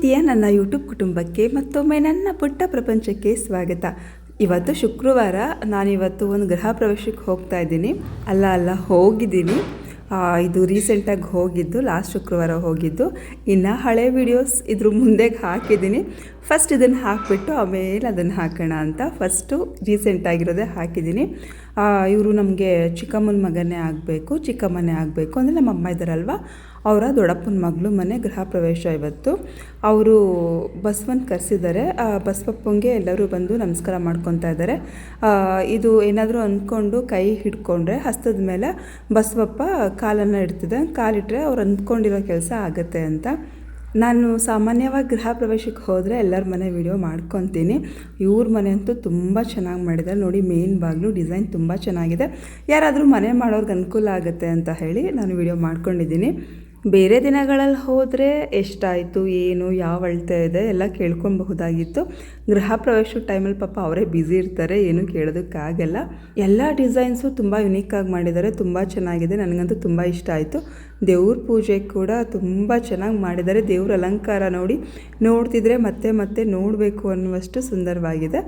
ಪ್ರೀತಿಯ ನನ್ನ ಯೂಟ್ಯೂಬ್ ಕುಟುಂಬಕ್ಕೆ ಮತ್ತೊಮ್ಮೆ ನನ್ನ ಪುಟ್ಟ ಪ್ರಪಂಚಕ್ಕೆ ಸ್ವಾಗತ. ಇವತ್ತು ಶುಕ್ರವಾರ ನಾನಿವತ್ತು ಒಂದು ಗೃಹ ಪ್ರವೇಶಕ್ಕೆ ಹೋಗ್ತಾ ಇದ್ದೀನಿ. ಅಲ್ಲ ಅಲ್ಲ, ಹೋಗಿದ್ದೀನಿ. ಇದು ರೀಸೆಂಟಾಗಿ ಹೋಗಿದ್ದು ಲಾಸ್ಟ್ ಶುಕ್ರವಾರ ಹೋಗಿದ್ದು. ಇನ್ನು ಹಳೆ ವಿಡಿಯೋಸ್ ಇದ್ರ ಮುಂದೆಗೆ ಹಾಕಿದ್ದೀನಿ. ಫಸ್ಟ್ ಇದನ್ನು ಹಾಕಿಬಿಟ್ಟು ಆಮೇಲೆ ಅದನ್ನು ಹಾಕೋಣ ಅಂತ ಫಸ್ಟು ರೀಸೆಂಟಾಗಿರೋದೇ ಹಾಕಿದ್ದೀನಿ. ಇವರು ನಮಗೆ ಚಿಕ್ಕಮ್ಮನ ಮಗನೇ ಆಗಬೇಕು, ಚಿಕ್ಕಮ್ಮನೇ ಆಗಬೇಕು ಅಂದರೆ ನಮ್ಮ ಅಮ್ಮ ಇದ್ದಾರಲ್ವ ಅವರ ದೊಡ್ಡಪ್ಪನ ಮಗಳು ಮನೆ ಗೃಹ ಪ್ರವೇಶ ಇವತ್ತು. ಅವರು ಬಸವನ್ ಕರೆಸಿದ್ದಾರೆ. ಬಸವಪ್ಪಂಗೆ ಎಲ್ಲರೂ ಬಂದು ನಮಸ್ಕಾರ ಮಾಡ್ಕೊತಾ ಇದ್ದಾರೆ. ಇದು ಏನಾದರೂ ಅಂದ್ಕೊಂಡು ಕೈ ಹಿಡ್ಕೊಂಡ್ರೆ ಹಸ್ತದ ಮೇಲೆ ಬಸವಪ್ಪ ಕಾಲನ್ನು ಇಡ್ತಿದೆ. ಕಾಲಿಟ್ಟರೆ ಅವ್ರು ಅಂದ್ಕೊಂಡಿರೋ ಕೆಲಸ ಆಗುತ್ತೆ ಅಂತ. ನಾನು ಸಾಮಾನ್ಯವಾಗಿ ಗೃಹ ಪ್ರವೇಶಕ್ಕೆ ಹೋದರೆ ಎಲ್ಲರ ಮನೆ ವಿಡಿಯೋ ಮಾಡ್ಕೊತೀನಿ. ಇವ್ರ ಮನೆ ಅಂತೂ ತುಂಬ ಚೆನ್ನಾಗಿ ಮಾಡಿದ್ದಾರೆ. ನೋಡಿ, ಮೇನ್ ಬಾಗಿಲು, ಡಿಸೈನ್ ತುಂಬ ಚೆನ್ನಾಗಿದೆ. ಯಾರಾದರೂ ಮನೆ ಮಾಡೋರ್ಗೆ ಅನುಕೂಲ ಆಗುತ್ತೆ ಅಂತ ಹೇಳಿ ನಾನು ವಿಡಿಯೋ ಮಾಡ್ಕೊಂಡಿದ್ದೀನಿ. ಬೇರೆ ದಿನಗಳಲ್ಲಿ ಹೋದರೆ ಎಷ್ಟಾಯಿತು, ಏನು, ಯಾವ ಅಳತೆ ಇದೆ ಎಲ್ಲ ಕೇಳ್ಕೊಬಹುದಾಗಿತ್ತು ಗೃಹ ಪ್ರವೇಶ ಟೈಮಲ್ಲಿ ಪಾಪ ಅವರೇ ಬ್ಯುಸಿ ಇರ್ತಾರೆ, ಏನು ಕೇಳೋದಕ್ಕಾಗಲ್ಲ ಎಲ್ಲ ಡಿಸೈನ್ಸು ತುಂಬ ಯುನೀಕಾಗಿ ಮಾಡಿದ್ದಾರೆ, ತುಂಬ ಚೆನ್ನಾಗಿದೆ, ನನಗಂತೂ ತುಂಬ ಇಷ್ಟ ಆಯಿತು. ದೇವ್ರ ಪೂಜೆ ಕೂಡ ತುಂಬ ಚೆನ್ನಾಗಿ ಮಾಡಿದ್ದಾರೆ. ದೇವ್ರ ಅಲಂಕಾರ ನೋಡಿ ನೋಡ್ತಿದ್ರೆ ಮತ್ತೆ ಮತ್ತೆ ನೋಡಬೇಕು ಅನ್ನುವಷ್ಟು ಸುಂದರವಾಗಿದೆ.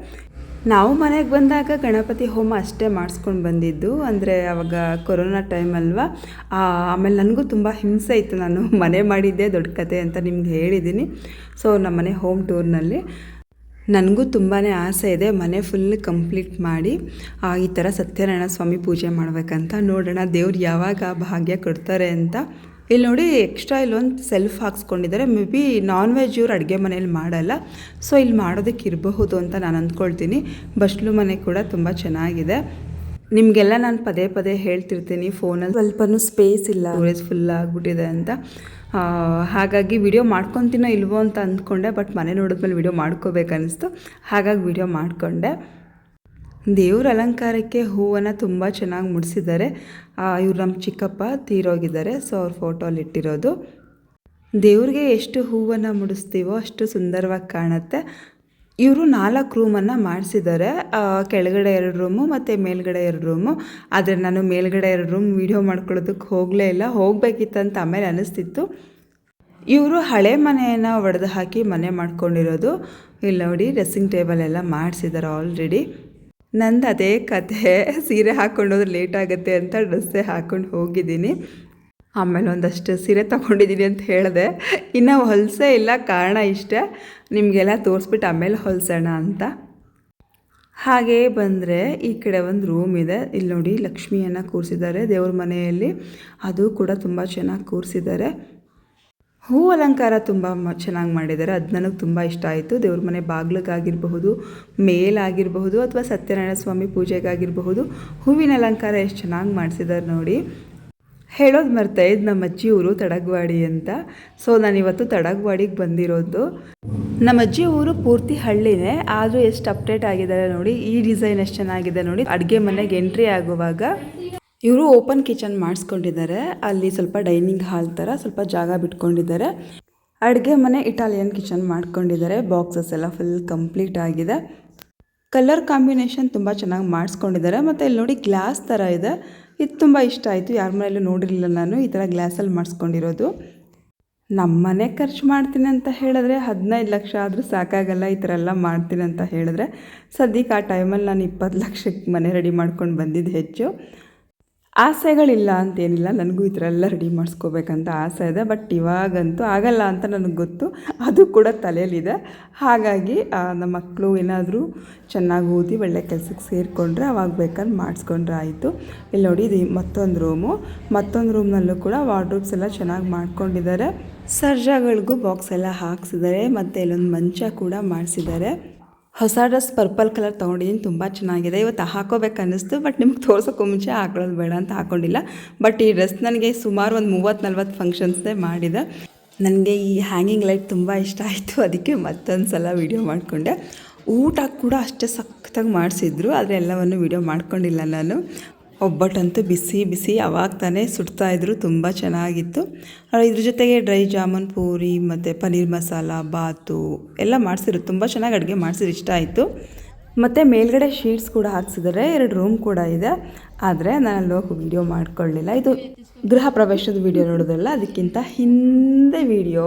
ನಾವು ಮನೆಗೆ ಬಂದಾಗ ಗಣಪತಿ ಹೋಮ ಅಷ್ಟೇ ಮಾಡಿಸ್ಕೊಂಡು ಬಂದಿದ್ದು. ಅಂದರೆ ಅವಾಗ ಕೊರೋನಾ ಟೈಮ್ ಅಲ್ವಾ? ಆಮೇಲೆ ನನಗೂ ತುಂಬ ಹಿಂಸೆ ಇತ್ತು. ನಾನು ಮನೆ ಮಾಡಿದ್ದೆ ದೊಡ್ಡ ಕತೆ ಅಂತ ನಿಮ್ಗೆ ಹೇಳಿದ್ದೀನಿ ಸೊ ನಮ್ಮನೆ ಹೋಮ್ ಟೂರ್ನಲ್ಲಿ ನನಗೂ ತುಂಬಾ ಆಸೆ ಇದೆ. ಮನೆ ಫುಲ್ ಕಂಪ್ಲೀಟ್ ಮಾಡಿ ಈ ಥರ ಸತ್ಯನಾರಾಯಣ ಸ್ವಾಮಿ ಪೂಜೆ ಮಾಡಬೇಕಂತ. ನೋಡೋಣ ದೇವ್ರು ಯಾವಾಗ ಭಾಗ್ಯ ಕೊಡ್ತಾರೆ ಅಂತ. ಇಲ್ಲಿ ನೋಡಿ ಎಕ್ಸ್ಟ್ರಾ ಇಲ್ಲೊಂದು ಸೆಲ್ಫ್ ಹಾಕ್ಸ್ಕೊಂಡಿದ್ದಾರೆ. ಮೇ ಬಿ ನಾನ್ ವೆಜ್ ಇವ್ರು ಅಡುಗೆ ಮನೇಲಿ ಮಾಡಲ್ಲ. ಸೊ ಇಲ್ಲಿ ಮಾಡೋದಕ್ಕೆ ಇರಬಹುದು ಅಂತ ನಾನು ಅಂದ್ಕೊಳ್ತೀನಿ. ಬಸ್ಲು ಮನೆ ಕೂಡ ತುಂಬ ಚೆನ್ನಾಗಿದೆ. ನಿಮಗೆಲ್ಲ ನಾನು ಪದೇ ಪದೇ ಹೇಳ್ತಿರ್ತೀನಿ ಫೋನಲ್ಲಿ. ಸ್ವಲ್ಪನೂ ಸ್ಪೇಸ್ ಇಲ್ಲ. ಸ್ಟೋರೇಜ್ ಫುಲ್ ಆಗಿಬಿಟ್ಟಿದೆ ಅಂತ. ಹಾಗಾಗಿ ವಿಡಿಯೋ ಮಾಡ್ಕೊತೀನೋ ಇಲ್ವೋ ಅಂತ ಅಂದ್ಕೊಂಡೆ ಬಟ್ ಮನೆ ನೋಡಿದ್ಮೇಲೆ ವಿಡಿಯೋ ಮಾಡ್ಕೋಬೇಕನ್ನಿಸ್ತು. ಹಾಗಾಗಿ ವಿಡಿಯೋ ಮಾಡಿಕೊಂಡೆ. ದೇವ್ರ ಅಲಂಕಾರಕ್ಕೆ ಹೂವನ್ನು ತುಂಬ ಚೆನ್ನಾಗಿ ಮುಡಿಸಿದ್ದಾರೆ. ಇವ್ರು ನಮ್ಮ ಚಿಕ್ಕಪ್ಪ ತೀರೋಗಿದ್ದಾರೆ ಸೊ ಅವ್ರ ಫೋಟೋಲಿ ಇಟ್ಟಿರೋದು. ದೇವ್ರಿಗೆ ಎಷ್ಟು ಹೂವನ್ನು ಮುಡಿಸ್ತೀವೋ ಅಷ್ಟು ಸುಂದರವಾಗಿ ಕಾಣುತ್ತೆ. ಇವರು ನಾಲ್ಕು ರೂಮನ್ನು ಮಾಡಿಸಿದ್ದಾರೆ. ಕೆಳಗಡೆ ಎರಡು ರೂಮು ಮತ್ತು ಮೇಲ್ಗಡೆ ಎರಡು ರೂಮು ಆದರೆ ನಾನು ಮೇಲ್ಗಡೆ ಎರಡು ರೂಮ್ ವೀಡಿಯೋ ಮಾಡ್ಕೊಳ್ಳೋದಕ್ಕೆ ಹೋಗಲೇ ಇಲ್ಲ, ಹೋಗಬೇಕಿತ್ತಂತ ಆಮೇಲೆ ಅನಿಸ್ತಿತ್ತು. ಇವರು ಹಳೆ ಮನೆಯನ್ನು ಒಡೆದು ಹಾಕಿ ಮನೆ ಮಾಡ್ಕೊಂಡಿರೋದು. ಇಲ್ಲಿ ನೋಡಿ ಡ್ರೆಸ್ಸಿಂಗ್ ಟೇಬಲ್ ಎಲ್ಲ ಮಾಡಿಸಿದ್ದಾರೆ ಆಲ್ರೆಡಿ ನಂದು ಅದೇ ಕಥೆ. ಸೀರೆ ಹಾಕ್ಕೊಂಡೋದ್ರೆ ಲೇಟ್ ಆಗುತ್ತೆ ಅಂತ ಡ್ರೆಸ್ಸೇ ಹಾಕ್ಕೊಂಡು ಹೋಗಿದ್ದೀನಿ. ಆಮೇಲೆ ಒಂದಷ್ಟು ಸೀರೆ ತೊಗೊಂಡಿದ್ದೀನಿ ಅಂತ ಹೇಳಿದೆ. ಇನ್ನು ಹೊಲಸೇ ಇಲ್ಲ, ಕಾರಣ ಇಷ್ಟೇ. ನಿಮಗೆಲ್ಲ ತೋರಿಸ್ಬಿಟ್ಟು ಆಮೇಲೆ ಹೊಲಿಸೋಣ ಅಂತ. ಹಾಗೇ ಬಂದರೆ ಈ ಕಡೆ ಒಂದು ರೂಮ್ ಇದೆ. ಇಲ್ಲಿ ನೋಡಿ ಲಕ್ಷ್ಮಿಯನ್ನು ಕೂರಿಸಿದ್ದಾರೆ ದೇವ್ರ ಮನೆಯಲ್ಲಿ. ಅದು ಕೂಡ ತುಂಬ ಚೆನ್ನಾಗಿ ಕೂರಿಸಿದ್ದಾರೆ. ಹೂ ಅಲಂಕಾರ ತುಂಬ ಚೆನ್ನಾಗಿ ಮಾಡಿದ್ದಾರೆ. ಅದು ನನಗೆ ತುಂಬ ಇಷ್ಟ ಆಯಿತು. ದೇವ್ರ ಮನೆ ಬಾಗಿಲಿಗಾಗಿರಬಹುದು, ಮೇಲಾಗಿರಬಹುದು, ಅಥವಾ ಸತ್ಯನಾರಾಯಣ ಸ್ವಾಮಿ ಪೂಜೆಗಾಗಿರಬಹುದು, ಹೂವಿನ ಅಲಂಕಾರ ಎಷ್ಟು ಚೆನ್ನಾಗಿ ಮಾಡಿಸಿದ್ದಾರೆ ನೋಡಿ. ಹೇಳೋದು ಮರ್ತಾ ಇದ್ದು ನಮ್ಮ ಅಜ್ಜಿ ಊರು ತಡಗವಾಡಿ ಅಂತ. ಸೊ, ನಾನಿವತ್ತು ತಡಗವಾಡಿಗೆ ಬಂದಿರೋದು. ನಮ್ಮ ಅಜ್ಜಿ ಊರು ಪೂರ್ತಿ ಹಳ್ಳಿನೇ, ಆದರೂ ಎಷ್ಟು ಅಪ್ಡೇಟ್ ಆಗಿದ್ದಾರೆ ನೋಡಿ, ಈ ಡಿಸೈನ್ ಎಷ್ಟು ಚೆನ್ನಾಗಿದೆ ನೋಡಿ. ಅಡುಗೆ ಮನೆಗೆ ಎಂಟ್ರಿ ಆಗುವಾಗ ಇವರು ಓಪನ್ ಕಿಚನ್ ಮಾಡಿಸ್ಕೊಂಡಿದ್ದಾರೆ. ಅಲ್ಲಿ ಸ್ವಲ್ಪ ಡೈನಿಂಗ್ ಹಾಲ್ ಥರ ಸ್ವಲ್ಪ ಜಾಗ ಬಿಟ್ಕೊಂಡಿದ್ದಾರೆ. ಅಡುಗೆ ಮನೆ ಇಟಾಲಿಯನ್ ಕಿಚನ್ ಮಾಡ್ಕೊಂಡಿದ್ದಾರೆ. ಬಾಕ್ಸಸ್ ಎಲ್ಲ ಫುಲ್ ಕಂಪ್ಲೀಟ್ ಆಗಿದೆ. ಕಲರ್ ಕಾಂಬಿನೇಷನ್ ತುಂಬ ಚೆನ್ನಾಗಿ ಮಾಡಿಸ್ಕೊಂಡಿದ್ದಾರೆ. ಮತ್ತು ಇಲ್ಲಿ ನೋಡಿ ಗ್ಲಾಸ್ ಥರ ಇದೆ. ಇದು ತುಂಬ ಇಷ್ಟ ಆಯಿತು. ಯಾರ ಮನೆಯಲ್ಲೂ ನೋಡಿರಲಿಲ್ಲ ನಾನು ಈ ಥರ ಗ್ಲಾಸಲ್ಲಿ ಮಾಡಿಸ್ಕೊಂಡಿರೋದು. ನಮ್ಮ ಮನೆ ಖರ್ಚು ಮಾಡ್ತೀನಿ ಅಂತ ಹೇಳಿದ್ರೆ ಹದಿನೈದು ಲಕ್ಷ ಆದರೂ ಸಾಕಾಗಲ್ಲ. ಈ ಥರ ಎಲ್ಲ ಮಾಡ್ತೀನಿ ಅಂತ ಹೇಳಿದ್ರೆ ಸದ್ಯಕ್ಕೆ ಆ ಟೈಮಲ್ಲಿ ನಾನು ಇಪ್ಪತ್ತು ಲಕ್ಷಕ್ಕೆ ಮನೆ ರೆಡಿ ಮಾಡ್ಕೊಂಡು ಬಂದಿದ್ದು ಹೆಚ್ಚು. ಆಸೆಗಳಿಲ್ಲ ಅಂತೇನಿಲ್ಲ, ನನಗೂ ಈ ಥರ ಎಲ್ಲ ರೆಡಿ ಮಾಡಿಸ್ಕೋಬೇಕಂತ ಆಸೆ ಇದೆ ಬಟ್ ಇವಾಗಂತೂ ಆಗಲ್ಲ ಅಂತ ನನಗೆ ಗೊತ್ತು. ಅದು ಕೂಡ ತಲೆಯಲ್ಲಿದೆ. ಹಾಗಾಗಿ ನಮ್ಮ ಮಕ್ಕಳು ಏನಾದರೂ ಚೆನ್ನಾಗಿ ಓದಿ ಒಳ್ಳೆ ಕೆಲಸಕ್ಕೆ ಸೇರಿಕೊಂಡ್ರೆ ಅವಾಗ ಬೇಕಾದ್ರೆ ಮಾಡಿಸ್ಕೊಂಡ್ರೆ ಆಯಿತು. ಇಲ್ಲಿ ನೋಡಿ, ಇದು ಮತ್ತೊಂದು ರೂಮು ಮತ್ತೊಂದು ರೂಮ್ನಲ್ಲೂ ಕೂಡ ವಾರ್ಡ್ರೋಬ್ಸ್ ಎಲ್ಲ ಚೆನ್ನಾಗಿ ಮಾಡ್ಕೊಂಡಿದ್ದಾರೆ. ಸರ್ಜಾಗಳಿಗೂ ಬಾಕ್ಸ್ ಎಲ್ಲ ಹಾಕ್ಸಿದ್ದಾರೆ, ಮತ್ತು ಇಲ್ಲೊಂದು ಮಂಚ ಕೂಡ ಮಾಡಿಸಿದ್ದಾರೆ. ಹೊಸ ಡ್ರೆಸ್ ಪರ್ಪಲ್ ಕಲರ್ ತೊಗೊಂಡಿದ್ದೀನಿ, ತುಂಬ ಚೆನ್ನಾಗಿದೆ. ಇವತ್ತು ಹಾಕೋಬೇಕು ಅನ್ನಿಸ್ತು, ಬಟ್ ನಿಮ್ಗೆ ತೋರ್ಸೋಕ್ಕೂ ಮುಂಚೆ ಹಾಕೊಳ್ಳೋದು ಬೇಡ ಅಂತ ಹಾಕೊಂಡಿಲ್ಲ. ಬಟ್ ಈ ಡ್ರೆಸ್ ನನಗೆ ಸುಮಾರು ಒಂದು ಮೂವತ್ತು ನಲ್ವತ್ತು ಫಂಕ್ಷನ್ಸ್ನೇ ಮಾಡಿದೆ. ನನಗೆ ಈ ಹ್ಯಾಂಗಿಂಗ್ ಲೈಟ್ ತುಂಬ ಇಷ್ಟ ಆಯಿತು, ಅದಕ್ಕೆ ಮತ್ತೊಂದು ಸಲ ವೀಡಿಯೋ ಮಾಡಿಕೊಂಡೆ. ಊಟ ಕೂಡ ಅಷ್ಟೇ ಸಖತ್ತಾಗಿ ಮಾಡಿಸಿದ್ರು, ಆದರೆ ಎಲ್ಲವನ್ನು ವೀಡಿಯೋ ಮಾಡ್ಕೊಂಡಿಲ್ಲ ನಾನು. ಒಬ್ಬಟ್ಟಂತೂ ಬಿಸಿ ಬಿಸಿ, ಅವಾಗ ತಾನೇ ಸುಡ್ತಾಯಿದ್ರು ತುಂಬ ಚೆನ್ನಾಗಿತ್ತು. ಇದ್ರ ಜೊತೆಗೆ ಡ್ರೈ ಜಾಮೂನ್, ಪೂರಿ, ಮತ್ತು ಪನ್ನೀರ್ ಮಸಾಲ, ಬಾತು ಎಲ್ಲ ಮಾಡಿಸಿದ್ರು. ತುಂಬ ಚೆನ್ನಾಗಿ ಅಡುಗೆ ಮಾಡಿಸಿದ್ರು, ಇಷ್ಟ ಆಯಿತು. ಮತ್ತು ಮೇಲ್ಗಡೆ ಶೀಟ್ಸ್ ಕೂಡ ಹಾಕ್ಸಿದ್ದಾರೆ ಎರಡು ರೂಮ್ ಕೂಡ ಇದೆ. ಆದರೆ ನಾನು ಅಲ್ಲಿ ಹೋಗಿ ವೀಡಿಯೋ ಮಾಡ್ಕೊಳ್ಳಿಲ್ಲ. ಇದು ಗೃಹ ಪ್ರವೇಶದ ವೀಡಿಯೋ ನೋಡೋದಲ್ಲ, ಅದಕ್ಕಿಂತ ಹಿಂದೆ ವೀಡಿಯೋ.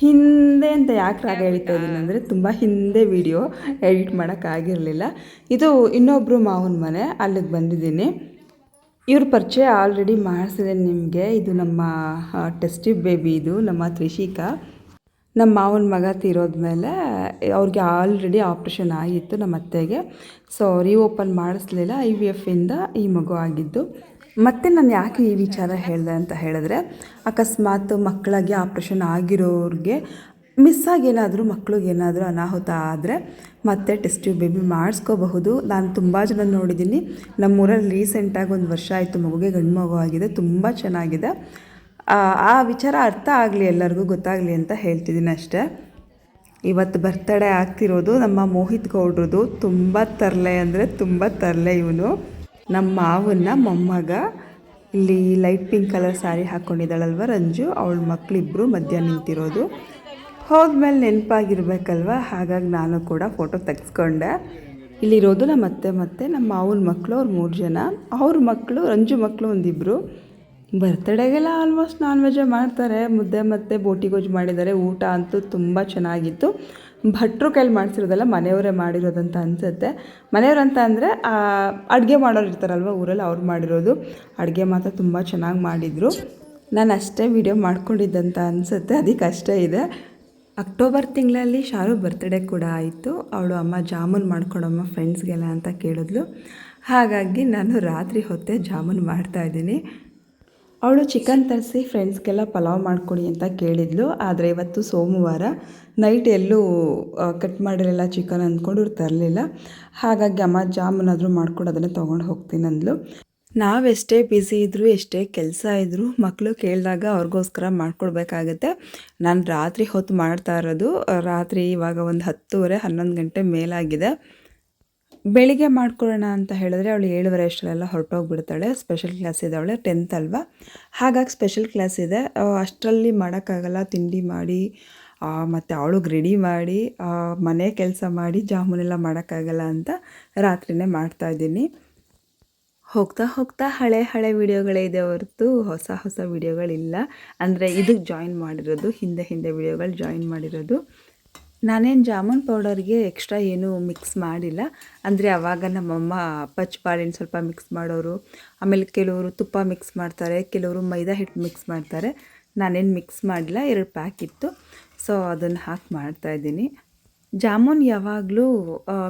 ಹಿಂದೆ ಅಂತ ಯಾಕೆ ರಾಗ ಹೇಳ್ತಾ ಇದ್ದೀನಿ ಅಂದರೆ, ತುಂಬ ಹಿಂದೆ ವಿಡಿಯೋ ಎಡಿಟ್ ಮಾಡೋಕ್ಕಾಗಿರಲಿಲ್ಲ ಇದು ಇನ್ನೊಬ್ಬರು ಮಾವನ ಮನೆ, ಅಲ್ಲಿಗೆ ಬಂದಿದ್ದೀನಿ. ಇವ್ರ ಪರಿಚಯ ಆಲ್ರೆಡಿ ಮಾಡಿಸಿದೆ ನಿಮಗೆ. ಇದು ನಮ್ಮ ಟೆಸ್ಟಿ ಬೇಬಿ ಇದು, ನಮ್ಮ ತ್ರಿಷಿಕಾ ನಮ್ಮ ಮಾವನ ಮಗ ತೀರೋದ್ಮೇಲೆ ಅವ್ರಿಗೆ ಆಲ್ರೆಡಿ ಆಪ್ರೇಷನ್ ಆಗಿತ್ತು ನಮ್ಮ ಅತ್ತೆಗೆ. ಸೊ ರೀಓಪನ್ ಮಾಡಿಸ್ಲಿಲ್ಲ ಐ ವಿ ಎಫಿಂದ ಈ ಮಗು ಆಗಿದ್ದು. ಮತ್ತು ನಾನು ಯಾಕೆ ಈ ವಿಚಾರ ಹೇಳಿದೆ ಅಂತ ಹೇಳಿದ್ರೆ, ಅಕಸ್ಮಾತ್ ಮಕ್ಕಳಾಗಿ ಆಪ್ರೇಷನ್ ಆಗಿರೋರಿಗೆ ಮಿಸ್ ಆಗಿ ಏನಾದರೂ ಮಕ್ಳಿಗೇನಾದರೂ ಅನಾಹುತ ಆದರೆ ಮತ್ತೆ ಟೆಸ್ಟ್ ಟ್ಯೂಬ್ ಬೇಬಿ ಮಾಡಿಸ್ಕೋಬಹುದು. ನಾನು ತುಂಬ ಜನ ನೋಡಿದ್ದೀನಿ ನಮ್ಮೂರಲ್ಲಿ ರೀಸೆಂಟಾಗಿ ಒಂದು ವರ್ಷ ಆಯಿತು ಮಗುಗೆ ಗಂಡು ಮಗು ಆಗಿದೆ. ತುಂಬ ಚೆನ್ನಾಗಿದೆ. ಆ ಆ ವಿಚಾರ ಅರ್ಥ ಆಗಲಿ ಎಲ್ಲರಿಗೂ ಗೊತ್ತಾಗಲಿ ಅಂತ ಹೇಳ್ತಿದ್ದೀನಿ ಅಷ್ಟೇ. ಇವತ್ತು ಬರ್ತಡೇ ಆಗ್ತಿರೋದು ನಮ್ಮ ಮೋಹಿತ್ ಗೌಡ್ರದು. ತುಂಬ ತರಲೆ ಅಂದರೆ ತುಂಬ ತರಲೆ ಇವನು. ನಮ್ಮ ಮಾವನ್ನ ಮೊಮ್ಮಗ, ಇಲ್ಲಿ ಲೈಟ್ ಪಿಂಕ್ ಕಲರ್ ಸ್ಯಾರಿ ಹಾಕ್ಕೊಂಡಿದ್ದಾಳಲ್ವ ರಂಜು, ಅವಳ ಮಕ್ಕಳಿಬ್ಬರು ಮಧ್ಯ ನಿಂತಿರೋದು. ಹೋದ್ಮೇಲೆ ನೆನಪಾಗಿರ್ಬೇಕಲ್ವ? ಹಾಗಾಗಿ ನಾನು ಕೂಡ ಫೋಟೋ ತೆಗೆಸ್ಕೊಂಡೆ. ಇಲ್ಲಿರೋದು ನಮ್ಮ ಅತ್ತೆ ಮತ್ತು ನಮ್ಮ ಮಾವನ ಮಕ್ಕಳು ಅವ್ರು ಮೂರು ಜನ. ಅವ್ರ ಮಕ್ಕಳು ರಂಜು ಮಕ್ಕಳು ಒಂದಿಬ್ಬರು ಬರ್ತಡೇಗೆಲ್ಲ ಆಲ್ಮೋಸ್ಟ್ ನಾನ್ ವೆಜ್ಜೇ ಮಾಡ್ತಾರೆ. ಮುದ್ದೆ ಮತ್ತು ಬೋಟಿ ಗೊಜ್ಜು ಮಾಡಿದ್ದಾರೆ. ಊಟ ಅಂತೂ ತುಂಬ ಚೆನ್ನಾಗಿತ್ತು. ಭಟ್ರು ಕೈಲಿ ಮಾಡಿಸಿರೋದಲ್ಲ, ಮನೆಯವರೇ ಮಾಡಿರೋದಂತ ಅನಿಸುತ್ತೆ. ಮನೆಯವ್ರು ಅಂತ ಅಂದರೆ ಅಡುಗೆ ಮಾಡೋರು ಇರ್ತಾರಲ್ವ ಊರಲ್ಲಿ, ಅವ್ರು ಮಾಡಿರೋದು. ಅಡುಗೆ ಮಾತ್ರ ತುಂಬ ಚೆನ್ನಾಗಿ ಮಾಡಿದರು. ನಾನು ಅಷ್ಟೇ ವಿಡಿಯೋ ಮಾಡ್ಕೊಂಡಿದ್ದಂತ ಅನಿಸುತ್ತೆ. ಅದಕ್ಕೆ ಅಷ್ಟೇ ಇದೆ. ಅಕ್ಟೋಬರ್ ತಿಂಗಳಲ್ಲಿ ಶಾರು ಬರ್ತ್ಡೇ ಕೂಡ ಆಯಿತು. ಅವಳು ಅಮ್ಮ ಜಾಮೂನ್ ಮಾಡ್ಕೊಡಮ್ಮ ಫ್ರೆಂಡ್ಸ್ಗೆಲ್ಲ ಅಂತ ಕೇಳಿದ್ಲು. ಹಾಗಾಗಿ ನಾನು ರಾತ್ರಿ ಹೊತ್ತೇ ಜಾಮೂನ್ ಮಾಡ್ತಾಯಿದ್ದೀನಿ ಅವಳು ಚಿಕನ್ ತರಿಸಿ ಫ್ರೆಂಡ್ಸ್ಗೆಲ್ಲ ಪಲಾವ್ ಮಾಡ್ಕೊಡಿ ಅಂತ ಕೇಳಿದ್ಲು. ಆದರೆ ಇವತ್ತು ಸೋಮವಾರ ನೈಟ್ ಎಲ್ಲೂ ಕಟ್ ಮಾಡಿರಲಿಲ್ಲ ಚಿಕನ್ ಅಂದ್ಕೊಂಡು ತರಲಿಲ್ಲ. ಹಾಗಾಗಿ ಅಮ್ಮ ಜಾಮೂನಾದರೂ ಮಾಡ್ಕೊಂಡು ಅದನ್ನೇ ತೊಗೊಂಡು ಹೋಗ್ತೀನಿ ಅಂದ್ಲು. ನಾವೆಷ್ಟೇ ಬ್ಯುಸಿ ಇದ್ದರೂ ಎಷ್ಟೇ ಕೆಲಸ ಇದ್ದರೂ ಮಕ್ಕಳು ಕೇಳಿದಾಗ ಅವ್ರಿಗೋಸ್ಕರ ಮಾಡ್ಕೊಡ್ಬೇಕಾಗತ್ತೆ. ನಾನು ರಾತ್ರಿ ಹೊತ್ತು ಮಾಡ್ತಾ ಇರೋದು, ರಾತ್ರಿ ಇವಾಗ ಒಂದು ಹತ್ತುವರೆ, ಹನ್ನೊಂದು ಗಂಟೆ ಮೇಲಾಗಿದೆ. ಬೆಳಿಗ್ಗೆ ಮಾಡ್ಕೊಳ್ಳೋಣ ಅಂತ ಹೇಳಿದ್ರೆ ಅವಳು ಏಳುವರೆ ಅಷ್ಟರಲ್ಲೆಲ್ಲ ಹೊರಟೋಗ್ಬಿಡ್ತಾಳೆ. ಸ್ಪೆಷಲ್ ಕ್ಲಾಸ್ ಇದೆ ಅವಳೆ ಟೆಂತ್ ಅಲ್ವಾ? ಹಾಗಾಗಿ ಸ್ಪೆಷಲ್ ಕ್ಲಾಸ್ ಇದೆ. ಅಷ್ಟರಲ್ಲಿ ಮಾಡೋಕ್ಕಾಗಲ್ಲ. ತಿಂಡಿ ಮಾಡಿ ಮತ್ತು ಅವಳಿಗೆ ರೆಡಿ ಮಾಡಿ ಮನೆ ಕೆಲಸ ಮಾಡಿ, ಜಾಮೂನೆಲ್ಲ ಮಾಡೋಕ್ಕಾಗಲ್ಲ ಅಂತ ರಾತ್ರಿನೇ ಮಾಡ್ತಾಯಿದ್ದೀನಿ ಹೋಗ್ತಾ ಹೋಗ್ತಾ ಹಳೆ ಹಳೆ ವೀಡಿಯೋಗಳೇ ಇದೆ ಹೊರತು ಹೊಸ ಹೊಸ ವೀಡಿಯೋಗಳಿಲ್ಲ. ಅಂದರೆ ಇದಕ್ಕೆ ಜಾಯಿನ್ ಮಾಡಿರೋದು, ಹಿಂದೆ ಹಿಂದೆ ವಿಡಿಯೋಗಳು ಜಾಯಿನ್ ಮಾಡಿರೋದು. ನಾನೇನು ಜಾಮೂನ್ ಪೌಡರ್ಗೆ ಎಕ್ಸ್ಟ್ರಾ ಏನೂ ಮಿಕ್ಸ್ ಮಾಡಿಲ್ಲ. ಅಂದರೆ ಆವಾಗ ನಮ್ಮಮ್ಮ ಪಚ್ಚಬಾಳೆಹಣ್ಣು ಸ್ವಲ್ಪ ಮಿಕ್ಸ್ ಮಾಡೋರು, ಆಮೇಲೆ ಕೆಲವರು ತುಪ್ಪ ಮಿಕ್ಸ್ ಮಾಡ್ತಾರೆ, ಕೆಲವರು ಮೈದಾ ಹಿಟ್ಟು ಮಿಕ್ಸ್ ಮಾಡ್ತಾರೆ. ನಾನೇನು ಮಿಕ್ಸ್ ಮಾಡಿಲ್ಲ, ಎರಡು ಪ್ಯಾಕ್ ಇತ್ತು. ಸೊ ಅದನ್ನು ಹಾಕಿ ಮಾಡ್ತಾಯಿದ್ದೀನಿ ಜಾಮೂನ್ ಯಾವಾಗಲೂ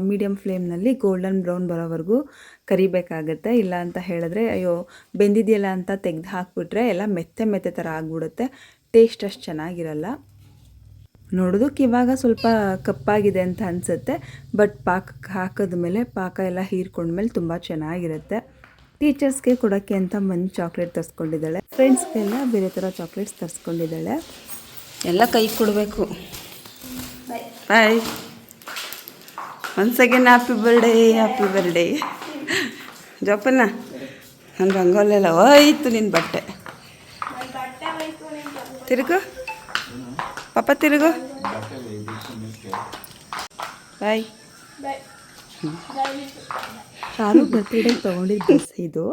ಮೀಡಿಯಂ ಫ್ಲೇಮ್ನಲ್ಲಿ ಗೋಲ್ಡನ್ ಬ್ರೌನ್ ಬರೋವರೆಗೂ ಕರಿಬೇಕಾಗತ್ತೆ. ಇಲ್ಲ ಅಂತ ಹೇಳಿದ್ರೆ, ಅಯ್ಯೋ, ಬೆಂದಿದೆಯಲ್ಲ ಅಂತ ತೆಗೆದು ಹಾಕ್ಬಿಟ್ರೆ ಎಲ್ಲ ಮೆತ್ತೆ ಮೆತ್ತೆ ಥರ ಆಗಿಬಿಡುತ್ತೆ. ಟೇಸ್ಟ್ ಅಷ್ಟು ಚೆನ್ನಾಗಿರಲ್ಲ. ನೋಡೋದಕ್ಕೆ ಇವಾಗ ಸ್ವಲ್ಪ ಕಪ್ಪಾಗಿದೆ ಅಂತ ಅನಿಸುತ್ತೆ. ಬಟ್ ಪಾಕಕ್ಕೆ ಹಾಕಿದ್ಮೇಲೆ ಪಾಕ ಎಲ್ಲ ಹೀರ್ಕೊಂಡ್ಮೇಲೆ ತುಂಬ ಚೆನ್ನಾಗಿರುತ್ತೆ. ಟೀಚರ್ಸ್ಗೆ ಕೊಡೋಕ್ಕೆ ಅಂತ ಬಂದು ಚಾಕ್ಲೇಟ್ ತರಿಸ್ಕೊಂಡಿದ್ದಾಳೆ. ಫ್ರೆಂಡ್ಸ್ಗೆಲ್ಲ ಬೇರೆ ಥರ ಚಾಕ್ಲೇಟ್ಸ್ ತರಿಸ್ಕೊಂಡಿದ್ದಾಳೆ. ಎಲ್ಲ ಕೈ ಕೊಡಬೇಕು. Bye once again happy birthday happy birthday ಜೋಪನ್ನ ನನ್ನ ರಂಗೋಲೆಲ್ಲ ಹೋಯ್ತು ನಿನ್ನ ಬಟ್ಟೆ. ತಿರುಗು. ಪಾಪ ತಿರುಗು. ಬಾಯ್ ಶಾಲು ಬರ್ತ್ಡೇ ತೊಗೊಂಡಿದ್ದ ಇದು.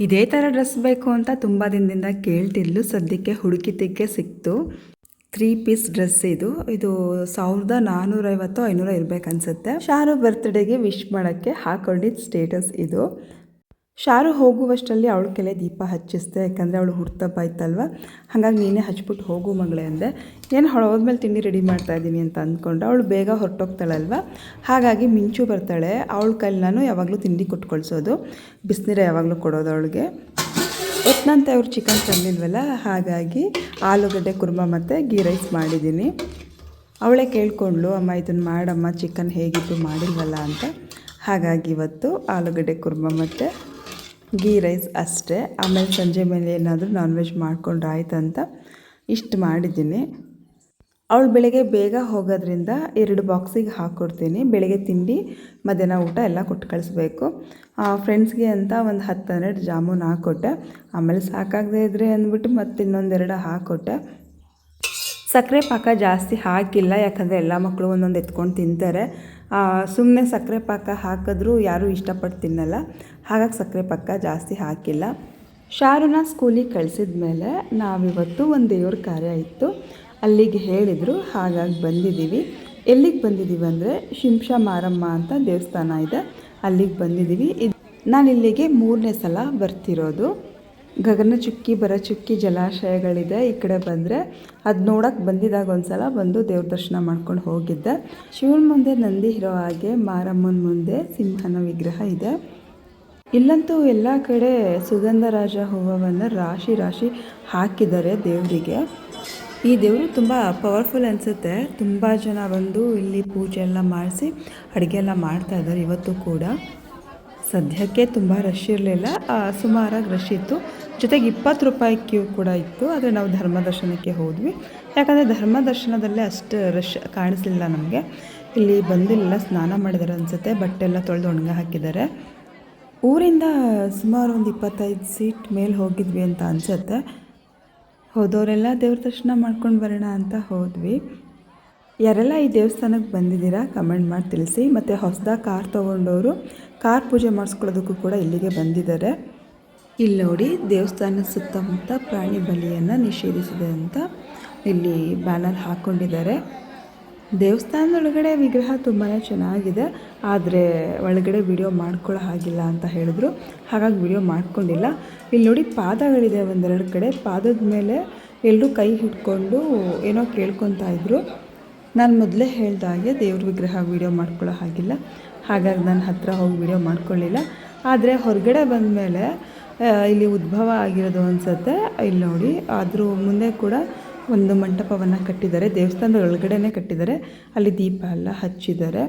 ಇದೇ ಥರ ಡ್ರೆಸ್ ಬೇಕು ಅಂತ ತುಂಬ ದಿನದಿಂದ ಕೇಳ್ತಿದ್ಲು. ಸದ್ಯಕ್ಕೆ ಹುಡುಕಿದ್ದಕ್ಕೆ ಸಿಕ್ತು. ತ್ರೀ ಪೀಸ್ ಡ್ರೆಸ್ ಇದು. ಇದು ಸಾವಿರದ ನಾನ್ನೂರೈವತ್ತು ಐನೂರ ಇರಬೇಕನ್ಸುತ್ತೆ. ಶಾರು ಬರ್ತ್ಡೇಗೆ ವಿಶ್ ಮಾಡೋಕ್ಕೆ ಹಾಕೊಂಡಿದ್ದ ಸ್ಟೇಟಸ್ ಇದು. ಶಾರು ಹೋಗುವಷ್ಟರಲ್ಲಿ ಅವಳು ಕೆಲೆ ದೀಪ ಹಚ್ಚಿಸ್ದೆ, ಯಾಕಂದರೆ ಅವಳು ಹುಡ್ತಪ್ಪ ಇತ್ತಲ್ವ ಹಾಗಾಗಿ ನೀನೇ ಹಚ್ಬಿಟ್ಟು ಹೋಗು ಮಗಳೇ ಅಂದೆ. ಏನು ಹೋದ್ಮೇಲೆ ತಿಂಡಿ ರೆಡಿ ಮಾಡ್ತಾ ಇದ್ದೀನಿ ಅಂತ ಅಂದ್ಕೊಂಡು ಅವಳು ಬೇಗ ಹೊರಟೋಗ್ತಾಳಲ್ವ? ಹಾಗಾಗಿ ಮಿಂಚು ಬರ್ತಾಳೆ. ಅವಳ ಕೈಲಿ ನಾನು ಯಾವಾಗಲೂ ತಿಂಡಿ ಕೊಟ್ಕೊಳ್ಸೋದು. ಕಳಿಸೋದು ಬಿಸಿನೀರ ಯಾವಾಗಲೂ ಕೊಡೋದು ಅವಳಿಗೆ. ಒತ್ತಂತೆ ಅವ್ರು ಚಿಕನ್ ತಂದಿಲ್ವಲ್ಲ ಹಾಗಾಗಿ ಆಲೂಗಡ್ಡೆ, ಕುರ್ಮ ಮತ್ತು ಗೀ ರೈಸ್ ಮಾಡಿದ್ದೀನಿ. ಅವಳೇ ಕೇಳ್ಕೊಂಡ್ಳು, ಅಮ್ಮ ಇದನ್ನು ಮಾಡಮ್ಮ ಚಿಕನ್ ಹೇಗಿದ್ದು ಮಾಡಿಲ್ವಲ್ಲ ಅಂತ. ಹಾಗಾಗಿ ಇವತ್ತು ಆಲೂಗಡ್ಡೆ, ಕುರ್ಮ ಮತ್ತು ಗೀ ರೈಸ್ ಅಷ್ಟೇ. ಆಮೇಲೆ ಸಂಜೆ ಮೇಲೆ ಏನಾದರೂ ನಾನ್ ವೆಜ್ ಮಾಡ್ಕೊಂಡ್ರೆ ಆಯ್ತಂತ ಇಷ್ಟು ಮಾಡಿದ್ದೀನಿ. ಅವಳು ಬೆಳಗ್ಗೆ ಬೇಗ ಹೋಗೋದ್ರಿಂದ ಎರಡು ಬಾಕ್ಸಿಗೆ ಹಾಕ್ಕೊಡ್ತೀನಿ ಬೆಳಗ್ಗೆ ತಿಂಡಿ, ಮಧ್ಯಾಹ್ನ ಊಟ ಎಲ್ಲ ಕೊಟ್ಟು ಕಳಿಸ್ಬೇಕು. ಫ್ರೆಂಡ್ಸ್ಗೆ ಅಂತ ಒಂದು ಹತ್ತು ಹನ್ನೆರಡು ಜಾಮೂನ್ ಹಾಕ್ಕೊಟ್ಟೆ ಆಮೇಲೆ ಸಾಕಾಗದೇ ಇದ್ರೆ ಅಂದ್ಬಿಟ್ಟು ಮತ್ತೆ ಇನ್ನೊಂದೆರಡು ಹಾಕ್ಕೊಟ್ಟೆ ಸಕ್ಕರೆ ಪಾಕ ಜಾಸ್ತಿ ಹಾಕಿಲ್ಲ, ಯಾಕಂದರೆ ಎಲ್ಲ ಮಕ್ಕಳು ಒಂದೊಂದು ಎತ್ಕೊಂಡು ತಿಂತಾರೆ. ಸುಮ್ಮನೆ ಸಕ್ಕರೆ ಪಾಕ ಹಾಕಿದ್ರೂ ಯಾರೂ ಇಷ್ಟಪಟ್ಟು ತಿನ್ನಲ್ಲ. ಹಾಗಾಗಿ ಸಕ್ಕರೆ ಪಾಕ ಜಾಸ್ತಿ ಹಾಕಿಲ್ಲ. ಶಾರುನ ಸ್ಕೂಲಿಗೆ ಕಳಿಸಿದ ಮೇಲೆ ನಾವಿವತ್ತು ಒಂದು ದೇವ್ರ ಕಾರ್ಯ ಇತ್ತು. ಅಲ್ಲಿಗೆ ಹೇಳಿದರು, ಹಾಗಾಗಿ ಬಂದಿದ್ದೀವಿ. ಎಲ್ಲಿಗೆ ಬಂದಿದ್ದೀವಿ ಅಂದರೆ ಶಿಂಷ ಮಾರಮ್ಮ ಅಂತ ದೇವಸ್ಥಾನ ಇದೆ. ಅಲ್ಲಿಗೆ ಬಂದಿದ್ದೀವಿ. ಇದು ನಾನು ಇಲ್ಲಿಗೆ ಮೂರನೇ ಸಲ ಬರ್ತಿರೋದು. ಗಗನ ಚುಕ್ಕಿ ಚುಕ್ಕಿ ಜಲಾಶಯಗಳಿದೆ. ಈ ಕಡೆ ಬಂದರೆ ಅದು ನೋಡೋಕ್ಕೆ ಬಂದಿದ್ದಾಗ ಒಂದು ಸಲ ಬಂದು ದೇವ್ರ ದರ್ಶನ ಮಾಡ್ಕೊಂಡು ಹೋಗಿದ್ದೆ. ಶಿವನ ಮುಂದೆ, ನಂದಿ ಇರೋ ಹಾಗೆ ಮಾರಮ್ಮನ ಮುಂದೆ ಸಿಂಹನ ವಿಗ್ರಹ ಇದೆ. ಇಲ್ಲಂತೂ ಎಲ್ಲ ಕಡೆ ಸುಗಂಧರಾಜ ಹೂವನ್ನು ರಾಶಿ ರಾಶಿ ಹಾಕಿದ್ದಾರೆ ದೇವರಿಗೆ. ಈ ದೇವರು ತುಂಬ ಪವರ್ಫುಲ್ ಅನಿಸುತ್ತೆ. ತುಂಬ ಜನ ಬಂದು ಇಲ್ಲಿ ಪೂಜೆ ಎಲ್ಲ ಮಾಡಿಸಿ ಅಡುಗೆ ಎಲ್ಲ ಮಾಡ್ತಾ ಇದ್ದಾರೆ ಇವತ್ತು ಕೂಡ. ಸದ್ಯಕ್ಕೆ ತುಂಬ ರಶ್ ಇರಲಿಲ್ಲ. ಸುಮಾರಾಗಿ ರಶ್ ಇತ್ತು. ಜೊತೆಗೆ ಇಪ್ಪತ್ತು ರೂಪಾಯಿ ಕ್ಯೂ ಕೂಡ ಇತ್ತು. ಆದರೆ ನಾವು ಧರ್ಮ ದರ್ಶನಕ್ಕೆ ಹೋದ್ವಿ. ಯಾಕಂದರೆ ಧರ್ಮ ದರ್ಶನದಲ್ಲೇ ಅಷ್ಟು ರಶ್ ಕಾಣಿಸಲಿಲ್ಲ ನಮಗೆ. ಇಲ್ಲಿ ಬಂದಿಲ್ಲ ಸ್ನಾನ ಮಾಡಿದ್ದಾರೆ ಅನಿಸುತ್ತೆ. ಬಟ್ಟೆ ಎಲ್ಲ ತೊಳೆದು ಒಣಗ ಹಾಕಿದ್ದಾರೆ. ಊರಿಂದ ಸುಮಾರು ಒಂದು ಇಪ್ಪತ್ತೈದು ಸೀಟ್ ಮೇಲೆ ಹೋಗಿದ್ವಿ ಅಂತ ಅನಿಸುತ್ತೆ. ಹೋದವರೆಲ್ಲ ದೇವ್ರ ದರ್ಶನ ಮಾಡ್ಕೊಂಡು ಬರೋಣ ಅಂತ ಹೋದ್ವಿ. ಯಾರೆಲ್ಲ ಈ ದೇವಸ್ಥಾನಕ್ಕೆ ಬಂದಿದ್ದೀರಾ, ಕಮೆಂಟ್ ಮಾಡಿ ತಿಳಿಸಿ. ಮತ್ತು ಹೊಸದಾಗಿ ಕಾರ್ ತೊಗೊಂಡವರು, ಕಾರ್ ಪೂಜೆ ಮಾಡಿಸ್ಕೊಳ್ಳೋದಕ್ಕೂ ಕೂಡ ಇಲ್ಲಿಗೆ ಬಂದಿದ್ದಾರೆ. ಇಲ್ಲಿ ನೋಡಿ ದೇವಸ್ಥಾನದ ಸುತ್ತಮುತ್ತ ಪ್ರಾಣಿ ಬಲಿಯನ್ನು ನಿಷೇಧಿಸಿದೆ ಅಂತ ಇಲ್ಲಿ ಬ್ಯಾನರ್ ಹಾಕ್ಕೊಂಡಿದ್ದಾರೆ ದೇವಸ್ಥಾನದೊಳಗಡೆ ವಿಗ್ರಹ ತುಂಬಾ ಚೆನ್ನಾಗಿದೆ, ಆದರೆ ಒಳಗಡೆ ವಿಡಿಯೋ ಮಾಡ್ಕೊಳ್ಳೋ ಹಾಗಿಲ್ಲ ಅಂತ ಹೇಳಿದ್ರು. ಹಾಗಾಗಿ ವಿಡಿಯೋ ಮಾಡ್ಕೊಂಡಿಲ್ಲ. ಇಲ್ಲಿ ನೋಡಿ ಪಾದಗಳಿದೆ ಒಂದೆರಡು ಕಡೆ. ಪಾದದ ಮೇಲೆ ಎಲ್ಲರೂ ಕೈ ಹಿಡ್ಕೊಂಡು ಏನೋ ಕೇಳ್ಕೊತಾ ಇದ್ರು. ನಾನು ಮೊದಲೇ ಹೇಳ್ದಾಗೆ ದೇವ್ರ ವಿಗ್ರಹ ವಿಡಿಯೋ ಮಾಡ್ಕೊಳ್ಳೋ ಹಾಗಿಲ್ಲ. ಹಾಗಾಗಿ ನಾನು ಹತ್ತಿರ ಹೋಗಿ ವಿಡಿಯೋ ಮಾಡ್ಕೊಳ್ಳಿಲ್ಲ. ಆದರೆ ಹೊರಗಡೆ ಬಂದ ಮೇಲೆ ಇಲ್ಲಿ ಉದ್ಭವ ಆಗಿರೋದು ಅನಿಸುತ್ತೆ. ಇಲ್ಲಿ ನೋಡಿ, ಆದರೂ ಮುಂದೆ ಕೂಡ ಒಂದು ಮಂಟಪವನ್ನು ಕಟ್ಟಿದ್ದಾರೆ, ದೇವಸ್ಥಾನದ ಒಳಗಡೆನೆ ಕಟ್ಟಿದ್ದಾರೆ. ಅಲ್ಲಿ ದೀಪ ಎಲ್ಲ ಹಚ್ಚಿದ್ದಾರೆ.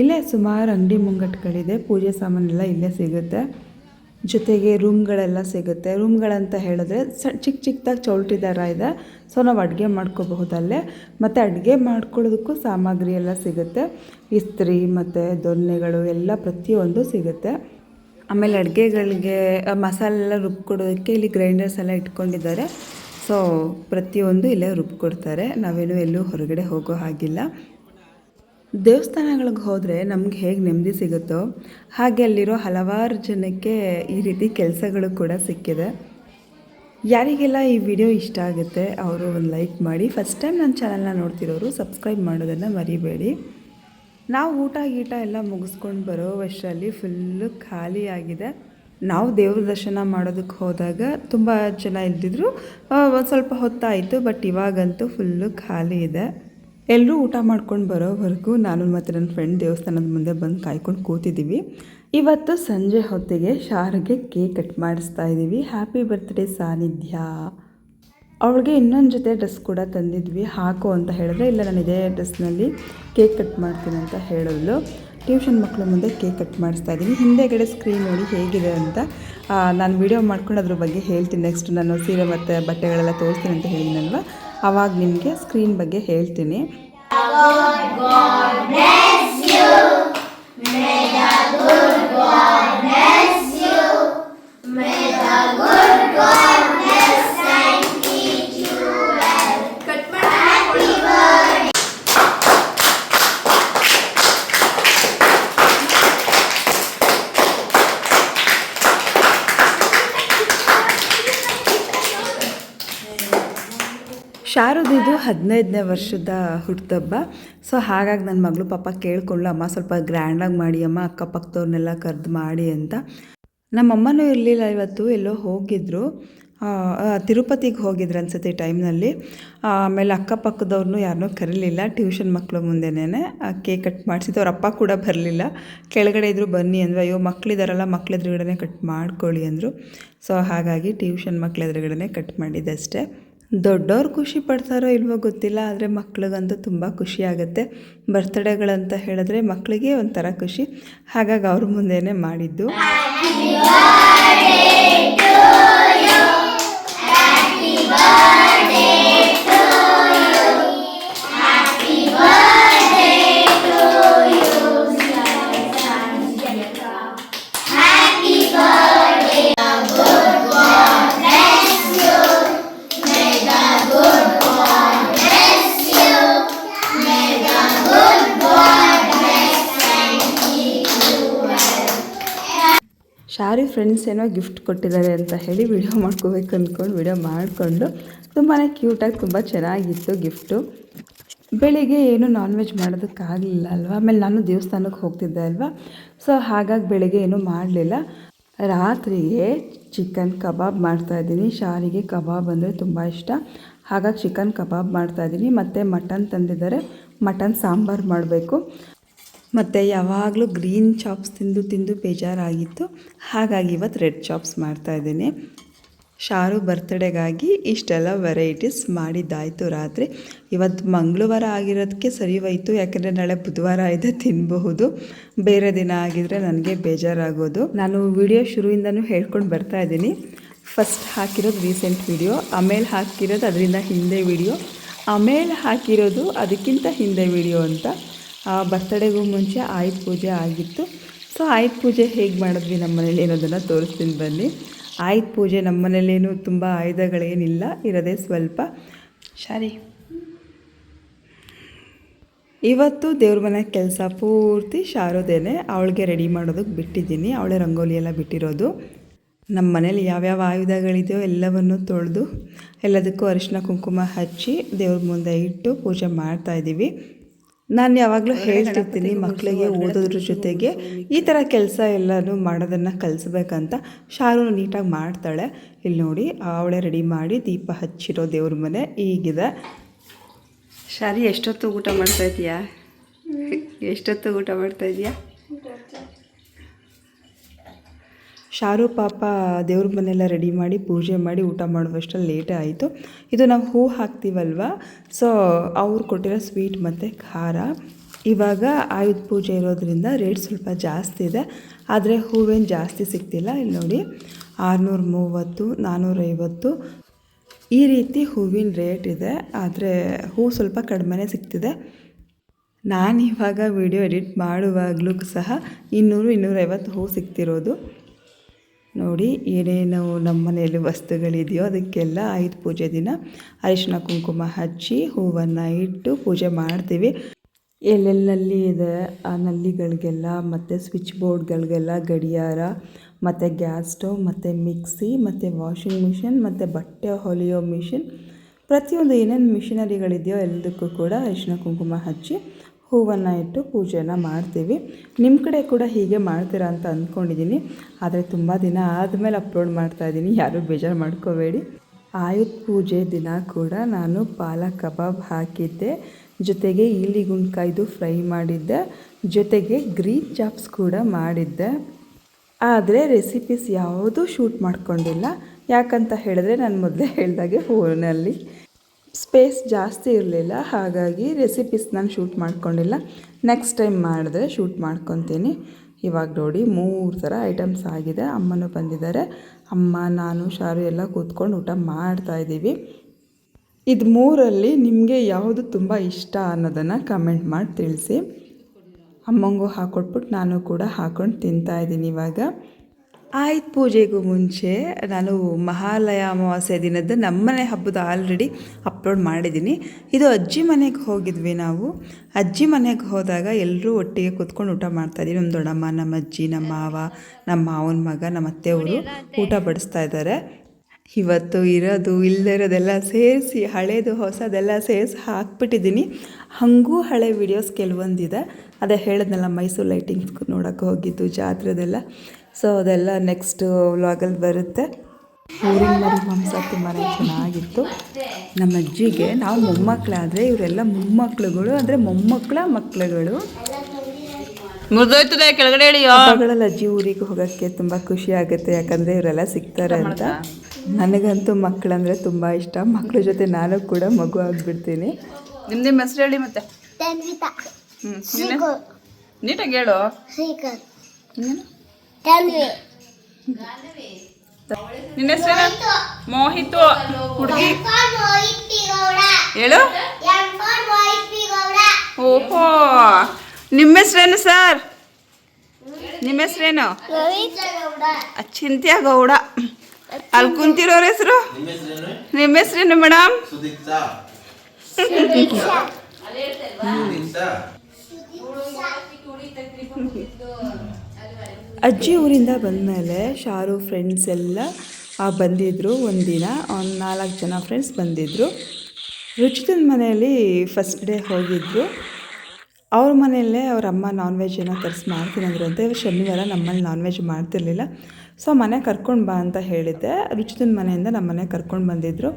ಇಲ್ಲೇ ಸುಮಾರು ಅಂಗಡಿ ಮುಂಗಟ್ಟುಗಳಿದೆ, ಪೂಜೆ ಸಾಮಾನೆಲ್ಲ ಇಲ್ಲೇ ಸಿಗುತ್ತೆ. ಜೊತೆಗೆ ರೂಮ್ಗಳೆಲ್ಲ ಸಿಗುತ್ತೆ. ರೂಮ್ಗಳಂತ ಹೇಳಿದ್ರೆ ಸ ಚಿಕ್ಕ ಚಿಕ್ಕದಾಗಿ ಚೌಲ್ಟಿದಾರ ಇದೆ. ಸೊ ನಾವು ಅಡುಗೆ ಮಾಡ್ಕೋಬಹುದಲ್ಲೇ ಮತ್ತು ಅಡುಗೆ ಮಾಡ್ಕೊಳ್ಳೋದಕ್ಕೂ ಸಾಮಗ್ರಿ ಎಲ್ಲ ಸಿಗುತ್ತೆ. ಇಸ್ತ್ರಿ ಮತ್ತು ದೊನ್ನೆಗಳು ಎಲ್ಲ ಪ್ರತಿಯೊಂದು ಸಿಗುತ್ತೆ. ಆಮೇಲೆ ಅಡುಗೆಗಳಿಗೆ ಮಸಾಲೆ ಎಲ್ಲ ರುಬ್ಕೊಡೋದಕ್ಕೆ ಇಲ್ಲಿ ಗ್ರೈಂಡರ್ಸ್ ಎಲ್ಲ ಇಟ್ಕೊಂಡಿದ್ದಾರೆ. ಸೊ ಪ್ರತಿಯೊಂದು ಇಲ್ಲೇ ರುಬ್ಕೊಡ್ತಾರೆ. ನಾವೇನು ಎಲ್ಲೂ ಹೊರಗಡೆ ಹೋಗೋ ಹಾಗಿಲ್ಲ. ದೇವಸ್ಥಾನಗಳಿಗೆ ಹೋದರೆ ನಮ್ಗೆ ಹೇಗೆ ನೆಮ್ಮದಿ ಸಿಗುತ್ತೋ, ಹಾಗೆ ಅಲ್ಲಿರೋ ಹಲವಾರು ಜನಕ್ಕೆ ಈ ರೀತಿ ಕೆಲಸಗಳು ಕೂಡ ಸಿಕ್ಕಿದೆ. ಯಾರಿಗೆಲ್ಲ ಈ ವಿಡಿಯೋ ಇಷ್ಟ ಆಗುತ್ತೆ, ಅವರು ಒಂದು ಲೈಕ್ ಮಾಡಿ. ಫಸ್ಟ್ ಟೈಮ್ ನನ್ನ ಚಾನಲ್ನ ನೋಡ್ತಿರೋರು, ಸಬ್ಸ್ಕ್ರೈಬ್ ಮಾಡೋದನ್ನು ಮರಿಬೇಡಿ. ನಾವು ಊಟ ಗೀಟ ಎಲ್ಲ ಮುಗಿಸ್ಕೊಂಡು ಬರೋ ವರ್ಷದಲ್ಲಿ ಫುಲ್ಲು ಖಾಲಿಯಾಗಿದೆ. ನಾವು ದೇವ್ರ ದರ್ಶನ ಮಾಡೋದಕ್ಕೆ ಹೋದಾಗ ತುಂಬ ಜನ ಇಲ್ದಿದ್ರು ಒಂದು ಸ್ವಲ್ಪ ಹೊತ್ತಾಯಿತು ಬಟ್ ಇವಾಗಂತೂ ಫುಲ್ಲು ಖಾಲಿ ಇದೆ. ಎಲ್ಲರೂ ಊಟ ಮಾಡ್ಕೊಂಡು ಬರೋವರೆಗೂ ನಾನು ಮತ್ತು ನನ್ನ ಫ್ರೆಂಡ್ ದೇವಸ್ಥಾನದ ಮುಂದೆ ಬಂದು ಕಾಯ್ಕೊಂಡು ಕೂತಿದ್ದೀವಿ ಇವತ್ತು ಸಂಜೆ ಹೊತ್ತಿಗೆ ಶಾರಿಗೆ ಕೇಕ್ ಕಟ್ ಮಾಡಿಸ್ತಾ ಇದ್ದೀವಿ ಹ್ಯಾಪಿ ಬರ್ತ್ಡೇ ಸಾನಿಧ್ಯ. ಅವಳಿಗೆ ಇನ್ನೊಂದು ಜೊತೆ ಡ್ರೆಸ್ ಕೂಡ ತಂದಿದ್ವಿ. ಹಾಕು ಅಂತ ಹೇಳಿದ್ರೆ, ಇಲ್ಲ, ನಾನು ಇದೇ ಡ್ರೆಸ್ನಲ್ಲಿ ಕೇಕ್ ಕಟ್ ಮಾಡ್ತೀನಿ ಅಂತ ಹೇಳಿದ್ಲು. ಟ್ಯೂಷನ್ ಮಕ್ಕಳ ಮುಂದೆ ಕೇಕ್ ಕಟ್ ಮಾಡಿಸ್ತಾ ಇದ್ದೀನಿ. ಹಿಂದೆಗಡೆ ಸ್ಕ್ರೀನ್ ನೋಡಿ ಹೇಗಿದೆ ಅಂತ ನಾನು ವಿಡಿಯೋ ಮಾಡ್ಕೊಂಡು ಅದ್ರ ಬಗ್ಗೆ ಹೇಳ್ತೀನಿ. ನೆಕ್ಸ್ಟ್ ನಾನು ಸೀರೆ ಮತ್ತು ಬಟ್ಟೆಗಳೆಲ್ಲ ತೋರಿಸ್ತೀನಿ ಅಂತ ಹೇಳಿದ್ನಲ್ವ? ಆವಾಗ ನಿಮಗೆ ಸ್ಕ್ರೀನ್ ಬಗ್ಗೆ ಹೇಳ್ತೀನಿ. ಶಾರದಿದು ಹದಿನೈದನೇ ವರ್ಷದ ಹುಟ್ಟುಹಬ್ಬ ಸೊ ಹಾಗಾಗಿ ನನ್ನ ಮಗಳು ಪಾಪ ಕೇಳ್ಕೊಳ್ಳು, ಅಮ್ಮ ಸ್ವಲ್ಪ ಗ್ರ್ಯಾಂಡಾಗಿ ಮಾಡಿ, ಅಮ್ಮ ಅಕ್ಕಪಕ್ಕದವ್ರನ್ನೆಲ್ಲ ಕರೆದು ಮಾಡಿ ಅಂತ. ನಮ್ಮಮ್ಮನೂ ಇರಲಿಲ್ಲ ಇವತ್ತು, ಎಲ್ಲೋ ಹೋಗಿದ್ರು. ತಿರುಪತಿಗೆ ಹೋಗಿದ್ರು ಅನ್ಸುತ್ತೆ ಟೈಮ್ನಲ್ಲಿ. ಆಮೇಲೆ ಅಕ್ಕಪಕ್ಕದವ್ರನ್ನೂ ಯಾರನ್ನೂ ಕರೀಲಿಲ್ಲ, ಟ್ಯೂಷನ್ ಮಕ್ಕಳು ಮುಂದೆನೇ ಕೇಕ್ ಕಟ್ ಮಾಡಿಸಿದ್ದು. ಅವ್ರ ಅಪ್ಪ ಕೂಡ ಬರಲಿಲ್ಲ. ಕೆಳಗಡೆ ಇದ್ರು, ಬನ್ನಿ ಅಂದರು ಅಯ್ಯೋ ಮಕ್ಕಳಿದಾರಲ್ಲ ಮಕ್ಳ ಎದುರುಗಡೆ ಕಟ್ ಮಾಡ್ಕೊಳ್ಳಿ ಅಂದರು. ಸೊ ಹಾಗಾಗಿ ಟ್ಯೂಷನ್ ಮಕ್ಳ ಎದುರುಗಡೆ ಕಟ್ ಮಾಡಿದ್ದೆ ಅಷ್ಟೇ. ದೊಡ್ಡವ್ರು ಖುಷಿ ಪಡ್ತಾರೋ ಇಲ್ವೋ ಗೊತ್ತಿಲ್ಲ, ಆದರೆ ಮಕ್ಳಿಗಂತೂ ತುಂಬ ಖುಷಿ ಆಗುತ್ತೆ. ಬರ್ತ್ಡೇಗಳಂತ ಹೇಳಿದ್ರೆ ಮಕ್ಕಳಿಗೆ ಒಂಥರ ಖುಷಿ. ಹಾಗಾಗಿ ಅವ್ರ ಮುಂದೆನೇ ಮಾಡಿದ್ದು. ಫ್ರೆಂಡ್ಸ್ ಏನೋ ಗಿಫ್ಟ್ ಕೊಟ್ಟಿದ್ದಾರೆ ಅಂತ ಹೇಳಿ ವಿಡಿಯೋ ಮಾಡ್ಕೋಬೇಕು ಅಂದ್ಕೊಂಡು ವಿಡಿಯೋ ಮಾಡಿಕೊಂಡು ತುಂಬಾ ಕ್ಯೂಟಾಗಿ ತುಂಬ ಚೆನ್ನಾಗಿತ್ತು ಗಿಫ್ಟು ಬೆಳಿಗ್ಗೆ ಏನು ನಾನ್ ವೆಜ್ ಮಾಡೋದಕ್ಕಾಗಲಿಲ್ಲ ಅಲ್ವಾ? ಆಮೇಲೆ ನಾನು ದೇವಸ್ಥಾನಕ್ಕೆ ಹೋಗ್ತಿದ್ದೆ ಅಲ್ವಾ? ಸೊ ಹಾಗಾಗಿ ಬೆಳಿಗ್ಗೆ ಏನೂ ಮಾಡಲಿಲ್ಲ. ರಾತ್ರಿಗೆ ಚಿಕನ್ ಕಬಾಬ್ ಮಾಡ್ತಾಯಿದ್ದೀನಿ ಶಾರಿಗೆ ಕಬಾಬ್ ಅಂದರೆ ತುಂಬ ಇಷ್ಟ. ಹಾಗಾಗಿ ಚಿಕನ್ ಕಬಾಬ್ ಮಾಡ್ತಾಯಿದ್ದೀನಿ ಮತ್ತು ಮಟನ್ ತಂದಿದ್ದಾರೆ. ಮಟನ್ ಸಾಂಬಾರು ಮಾಡಬೇಕು. ಮತ್ತು ಯಾವಾಗಲೂ ಗ್ರೀನ್ ಚಾಪ್ಸ್ ತಿಂದು ತಿಂದು ಬೇಜಾರಾಗಿತ್ತು. ಹಾಗಾಗಿ ಇವತ್ತು ರೆಡ್ ಚಾಪ್ಸ್ ಮಾಡ್ತಾ ಇದ್ದೀನಿ. ಶಾರು ಬರ್ತ್ಡೇಗಾಗಿ ಇಷ್ಟೆಲ್ಲ ವೆರೈಟೀಸ್ ಮಾಡಿದ್ದಾಯಿತು ರಾತ್ರಿ. ಇವತ್ತು ಮಂಗಳವಾರ ಆಗಿರೋದಕ್ಕೆ ಸರಿ ಹೋಯಿತು ಯಾಕೆಂದರೆ ನಾಳೆ ಬುಧವಾರ ಇದೆ ತಿನ್ನಬಹುದು ಬೇರೆ ದಿನ ಆಗಿದ್ರೆ ನನಗೆ ಬೇಜಾರಾಗೋದು. ನಾನು ವಿಡಿಯೋ ಶುರುವಿಂದನೂ ಹೇಳ್ಕೊಂಡು ಬರ್ತಾ ಇದ್ದೀನಿ. ಫಸ್ಟ್ ಹಾಕಿರೋದು ರೀಸೆಂಟ್ ವಿಡಿಯೋ, ಆಮೇಲೆ ಹಾಕಿರೋದು ಅದರಿಂದ ಹಿಂದೆ ವಿಡಿಯೋ. ಆಮೇಲೆ ಹಾಕಿರೋದು ಅದಕ್ಕಿಂತ ಹಿಂದೆ ವಿಡಿಯೋ ಅಂತ. ಬರ್ತ್ಡೇಗೂ ಮುಂಚೆ ಆಯುಧ ಪೂಜೆ ಆಗಿತ್ತು. ಸೊ ಆಯುಧ ಪೂಜೆ ಹೇಗೆ ಮಾಡಿದ್ವಿ ನಮ್ಮ ಮನೇಲಿ ಅನ್ನೋದನ್ನು ತೋರಿಸ್ತೀನಿ ಬನ್ನಿ. ಆಯುಧ ಪೂಜೆ ನಮ್ಮ ಮನೇಲೇನು ತುಂಬ ಆಯುಧಗಳೇನಿಲ್ಲ ಇರೋದೇ ಸ್ವಲ್ಪ. ಶಾರಿ ಇವತ್ತು ದೇವ್ರ ಮನೆ ಕೆಲಸ ಪೂರ್ತಿ ಶಾರೋದೇನೆ. ಅವಳಿಗೆ ರೆಡಿ ಮಾಡೋದಕ್ಕೆ ಬಿಟ್ಟಿದ್ದೀನಿ. ಅವಳೇ ರಂಗೋಲಿ ಎಲ್ಲ ಬಿಟ್ಟಿರೋದು. ನಮ್ಮ ಮನೇಲಿ ಯಾವ್ಯಾವ ಆಯುಧಗಳಿದೆಯೋ ಎಲ್ಲವನ್ನು ತೊಳೆದು ಎಲ್ಲದಕ್ಕೂ ಅರಿಶಿನ ಕುಂಕುಮ ಹಚ್ಚಿ ದೇವ್ರ ಮುಂದೆ ಇಟ್ಟು ಪೂಜೆ ಮಾಡ್ತಾ ಇದ್ದೀವಿ ನಾನು ಯಾವಾಗಲೂ ಹೇಳ್ತಿರ್ತೀನಿ ಮಕ್ಕಳಿಗೆ ಓದೋದ್ರ ಜೊತೆಗೆ. ಈ ಥರ ಕೆಲಸ ಎಲ್ಲನೂ ಮಾಡೋದನ್ನು ಕಲಿಸ್ಬೇಕಂತ ಶಾರು ನೀಟಾಗಿ ಮಾಡ್ತಾಳೆ. ಇಲ್ಲಿ ನೋಡಿ ಅವಳೆ ರೆಡಿ ಮಾಡಿ ದೀಪ ಹಚ್ಚಿರೋ ದೇವ್ರ ಮನೆ ಈಗಿದೆ. ಶಾರಿ ಎಷ್ಟೊತ್ತು ಊಟ ಮಾಡ್ತಾ ಇದೀಯಾ? ಎಷ್ಟೊತ್ತು ಊಟ ಮಾಡ್ತಾ ಇದೀಯಾ? ಶಾರು ಪಾಪ ದೇವ್ರ ಮನೆಲ್ಲ ರೆಡಿ ಮಾಡಿ ಪೂಜೆ ಮಾಡಿ ಊಟ ಮಾಡುವಷ್ಟರಲ್ಲಿ ಲೇಟೇ ಆಯಿತು. ಇದು ನಾವು ಹೂ ಹಾಕ್ತೀವಲ್ವ? ಸೊ ಅವ್ರು ಕೊಟ್ಟಿರೋ ಸ್ವೀಟ್ ಮತ್ತು ಖಾರ. ಇವಾಗ ಆಯುಧ ಪೂಜೆ ಇರೋದ್ರಿಂದ ರೇಟ್ ಸ್ವಲ್ಪ ಜಾಸ್ತಿ ಇದೆ. ಆದರೆ ಹೂವೇನು ಜಾಸ್ತಿ ಸಿಗ್ತಿಲ್ಲ. ಇಲ್ಲಿ ನೋಡಿ, ಆರುನೂರ ಮೂವತ್ತು ನಾನ್ನೂರೈವತ್ತು ಈ ರೀತಿ ಹೂವಿನ ರೇಟ್ ಇದೆ. ಆದರೆ ಹೂ ಸ್ವಲ್ಪ ಕಡಿಮೆನೇ ಸಿಗ್ತಿದೆ. ನಾನು ಇವಾಗ ವಿಡಿಯೋ ಎಡಿಟ್ ಮಾಡುವಾಗಲೂ ಸಹ ಇನ್ನೂರು, ಇನ್ನೂರೈವತ್ತು ಹೂ ಸಿಗ್ತಿರೋದು. ನೋಡಿ ಏನೇನು ನಮ್ಮ ಮನೆಯಲ್ಲಿ ವಸ್ತುಗಳಿದೆಯೋ ಅದಕ್ಕೆಲ್ಲ ಆಯುಧ ಪೂಜೆ ದಿನ ಅರಿಶಿನ ಕುಂಕುಮ ಹಚ್ಚಿ ಹೂವನ್ನು ಇಟ್ಟು ಪೂಜೆ ಮಾಡ್ತೀವಿ. ಎಲ್ಲೆಲ್ಲಲ್ಲಿ ಇದೆ, ಆ ನಲ್ಲಿಗಳಿಗೆಲ್ಲ, ಮತ್ತು ಸ್ವಿಚ್ ಬೋರ್ಡ್ಗಳಿಗೆಲ್ಲ ಗಡಿಯಾರ, ಮತ್ತು ಗ್ಯಾಸ್ ಸ್ಟವ್, ಮತ್ತು ಮಿಕ್ಸಿ, ಮತ್ತು ವಾಷಿಂಗ್ ಮಿಷಿನ್ ಮತ್ತು ಬಟ್ಟೆ ಹೊಲಿಯೋ ಮಿಷಿನ್ ಪ್ರತಿಯೊಂದು ಏನೇನು ಮಿಷಿನರಿಗಳಿದೆಯೋ ಎಲ್ಲದಕ್ಕೂ ಕೂಡ ಅರಿಶಿನ ಕುಂಕುಮ ಹಚ್ಚಿ ಹೂವನ್ನು ಇಟ್ಟು ಪೂಜೆಯನ್ನು ಮಾಡ್ತೀವಿ. ನಿಮ್ಮ ಕಡೆ ಕೂಡ ಹೀಗೆ ಮಾಡ್ತೀರಾ ಅಂತ ಅಂದ್ಕೊಂಡಿದ್ದೀನಿ ಆದರೆ ತುಂಬ ದಿನ ಆದಮೇಲೆ ಅಪ್ಲೋಡ್ ಮಾಡ್ತಾ ಇದ್ದೀನಿ ಯಾರೂ ಬೇಜಾರು ಮಾಡ್ಕೋಬೇಡಿ. ಆಯುಧ ಪೂಜೆ ದಿನ ಕೂಡ ನಾನು ಪಾಲಕ್ ಕಬಾಬ್ ಹಾಕಿದ್ದೆ. ಜೊತೆಗೆ ಈಲಿ ಗುಂಡ್ಕಾಯ್ದು ಫ್ರೈ ಮಾಡಿದ್ದೆ. ಜೊತೆಗೆ ಗ್ರೀನ್ ಚಾಪ್ಸ್ ಕೂಡ ಮಾಡಿದ್ದೆ. ಆದರೆ ರೆಸಿಪೀಸ್ ಯಾವುದೂ ಶೂಟ್ ಮಾಡ್ಕೊಂಡಿಲ್ಲ. ಯಾಕಂತ ಹೇಳಿದ್ರೆ ನಾನು ಮೊದಲೇ ಹೇಳಿದಾಗೆ ಫೋನಲ್ಲಿ ಸ್ಪೇಸ್ ಜಾಸ್ತಿ ಇರಲಿಲ್ಲ, ಹಾಗಾಗಿ ರೆಸಿಪೀಸ್ ನಾನು ಶೂಟ್ ಮಾಡ್ಕೊಂಡಿಲ್ಲ. ನೆಕ್ಸ್ಟ್ ಟೈಮ್ ಮಾಡಿದ್ರೆ ಶೂಟ್ ಮಾಡ್ಕೊತೀನಿ. ಇವಾಗ ನೋಡಿ ಮೂರು ಥರ ಐಟಮ್ಸ್ ಆಗಿದೆ. ಅಮ್ಮನೂ ಬಂದಿದ್ದಾರೆ. ಅಮ್ಮ, ನಾನು, ಶಾರು ಎಲ್ಲ ಕೂತ್ಕೊಂಡು ಊಟ ಮಾಡ್ತಾಯಿದ್ದೀವಿ ಇದು ಮೂರಲ್ಲಿ ನಿಮಗೆ ಯಾವುದು ತುಂಬ ಇಷ್ಟ ಅನ್ನೋದನ್ನು ಕಮೆಂಟ್ ಮಾಡಿ ತಿಳಿಸಿ. ಅಮ್ಮಂಗೂ ಹಾಕ್ಕೊಟ್ಬಿಟ್ಟು ನಾನು ಕೂಡ ಹಾಕ್ಕೊಂಡು ತಿಂತಾಯಿದ್ದೀನಿ ಇವಾಗ. ಆಯುಧ ಪೂಜೆಗೂ ಮುಂಚೆ ನಾನು ಮಹಾಲಯ ಅಮಾವಾಸ್ಯೆ ದಿನದ್ದು ನಮ್ಮನೆ ಹಬ್ಬದ ಆಲ್ರೆಡಿ ಅಪ್ಲೋಡ್ ಮಾಡಿದ್ದೀನಿ. ಇದು ಅಜ್ಜಿ ಮನೆಗೆ ಹೋಗಿದ್ವಿ ನಾವು. ಅಜ್ಜಿ ಮನೆಗೆ ಹೋದಾಗ ಎಲ್ಲರೂ ಒಟ್ಟಿಗೆ ಕೂತ್ಕೊಂಡು ಊಟ ಮಾಡ್ತಾಯಿದ್ವಿ ನಮ್ಮ ದೊಡ್ಡಮ್ಮ ನಮ್ಮ ಅಜ್ಜಿ ನಮ್ಮ ಮಾವ ನಮ್ಮ ಮಾವನ ಮಗ ನಮ್ಮ ಅತ್ತೆಯವರು ಊಟ ಬಡಿಸ್ತಾ ಇದ್ದಾರೆ. ಇವತ್ತು ಇರೋದು ಇಲ್ಲದೇ ಇರೋದೆಲ್ಲ ಸೇರಿಸಿ, ಹಳೇದು, ಹೊಸದೆಲ್ಲ ಸೇರಿಸಿ ಹಾಕ್ಬಿಟ್ಟಿದ್ದೀನಿ. ಹಾಗೂ ಹಳೆ ವಿಡಿಯೋಸ್ ಕೆಲವೊಂದಿದೆ. ಅದೇ ಹೇಳಿದ್ನಲ್ಲ, ಮೈಸೂರು ಲೈಟಿಂಗ್ಸ್ ನೋಡೋಕ್ಕೆ ಹೋಗಿದ್ದು, ಜಾತ್ರೆದೆಲ್ಲ. ಸೊ ಅದೆಲ್ಲ ನೆಕ್ಸ್ಟ್ ವ್ಲಾಗಲ್ಲಿ ಬರುತ್ತೆ. ಊರಿನ ಮರಿ ಮಾಂಸ ತುಂಬಾ ಚೆನ್ನಾಗಿತ್ತು. ನಮ್ಮ ಅಜ್ಜಿಗೆ ನಾವು ಮೊಮ್ಮಕ್ಕಳಾದರೆ ಇವರೆಲ್ಲ ಮೊಮ್ಮಕ್ಕಳುಗಳು ಅಂದರೆ ಮೊಮ್ಮಕ್ಕಳ ಮಕ್ಕಳುಗಳು. ಮುರಿದೋಯ್ತದೆ ಕೆಳಗಡೆ ಹಬ್ಬಗಳಲ್ಲಿ ಅಜ್ಜಿ ಊರಿಗೆ ಹೋಗೋಕ್ಕೆ ತುಂಬ ಖುಷಿ ಆಗುತ್ತೆ ಯಾಕಂದರೆ ಇವರೆಲ್ಲ ಸಿಗ್ತಾರೆ ಅಂತ. ನನಗಂತೂ ಮಕ್ಕಳಂದರೆ ತುಂಬ ಇಷ್ಟ. ಮಕ್ಕಳ ಜೊತೆ ನಾನು ಕೂಡ ಮಗು ಆಗಿಬಿಡ್ತೀನಿ. ನಿಮ್ಮದೇ ನಿಮ್ಮ ಹೆಸರು ಹೇಳಿ ಮತ್ತೆ. ನೀಟಾಗಿ ಹೇಳು. ನಿನ್ನ ಹೆಸರೇನ ಮೋಹಿತು. ಹುಡುಗಿ. ಹೇಳು? ಓಹೋ. ನಿಮ್ಮ ಹೆಸರೇನು ಸರ್? ನಿಮ್ಮ ಹೆಸರೇನು? ಚಿಂತ್ಯ ಗೌಡ. ಅಲ್ಲಿ ಕುಂತಿರೋರ ಹೆಸರು? ನಿಮ್ಮ ಹೆಸರೇನು? ಮೇಡಮ್? ಸುದೀಕ್ಷಾ ಅಜ್ಜಿ ಊರಿಂದ ಬಂದಮೇಲೆ ಶಾರು ಫ್ರೆಂಡ್ಸ್ ಎಲ್ಲ ಬಂದಿದ್ದರು ಒಂದಿನ ಒಂದು ನಾಲ್ಕು ಜನ ಫ್ರೆಂಡ್ಸ್ ಬಂದಿದ್ದರು ರುಚಿತನ ಮನೆಯಲ್ಲಿ ಫಸ್ಟ್ ಡೇ ಹೋಗಿದ್ದರು ಅವ್ರ ಮನೆಯಲ್ಲೇ ಅವ್ರ ಅಮ್ಮ ನಾನ್ ವೆಜ್ ಏನೋ ತರಿಸಿ ಮಾಡ್ತೀನಿ ಅಂದ್ರಂತೆ ಇವ್ರು ಶನಿವಾರ ನಮ್ಮಲ್ಲಿ ನಾನ್ ವೆಜ್ ಮಾಡ್ತಿರ್ಲಿಲ್ಲ. ಸೊ ಮನೆ ಕರ್ಕೊಂಡು ಬಾ ಅಂತ ಹೇಳಿದ್ದೆ. ರುಚಿತನ ಮನೆಯಿಂದ ನಮ್ಮ ಮನೆ ಕರ್ಕೊಂಡು ಬಂದಿದ್ದರು